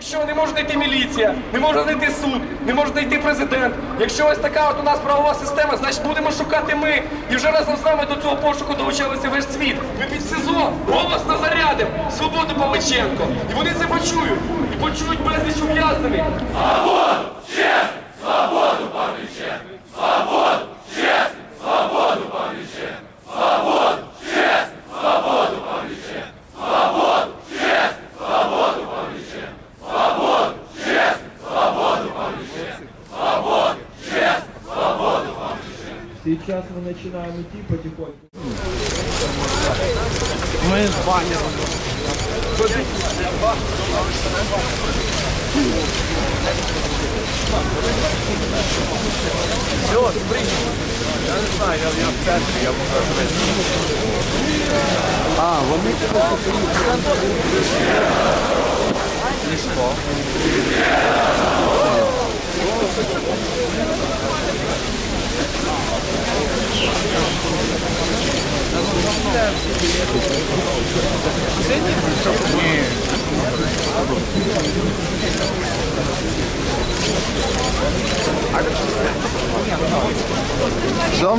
Якщо не може знайти міліція, не може знайти суд, не може знайти президент. Якщо ось така от у нас правова система, значить будемо шукати ми. І вже разом з нами до цього пошуку долучилися весь світ. Ми під СІЗО голосно зарядимо свободу Павличенко. І вони це почують. І почують безліч ув'язнених. Сейчас мы начинаем идти потихоньку. Мы с. Все, прийнял. Я не знаю, я, в центрі, я покажу. А, вони що? Що?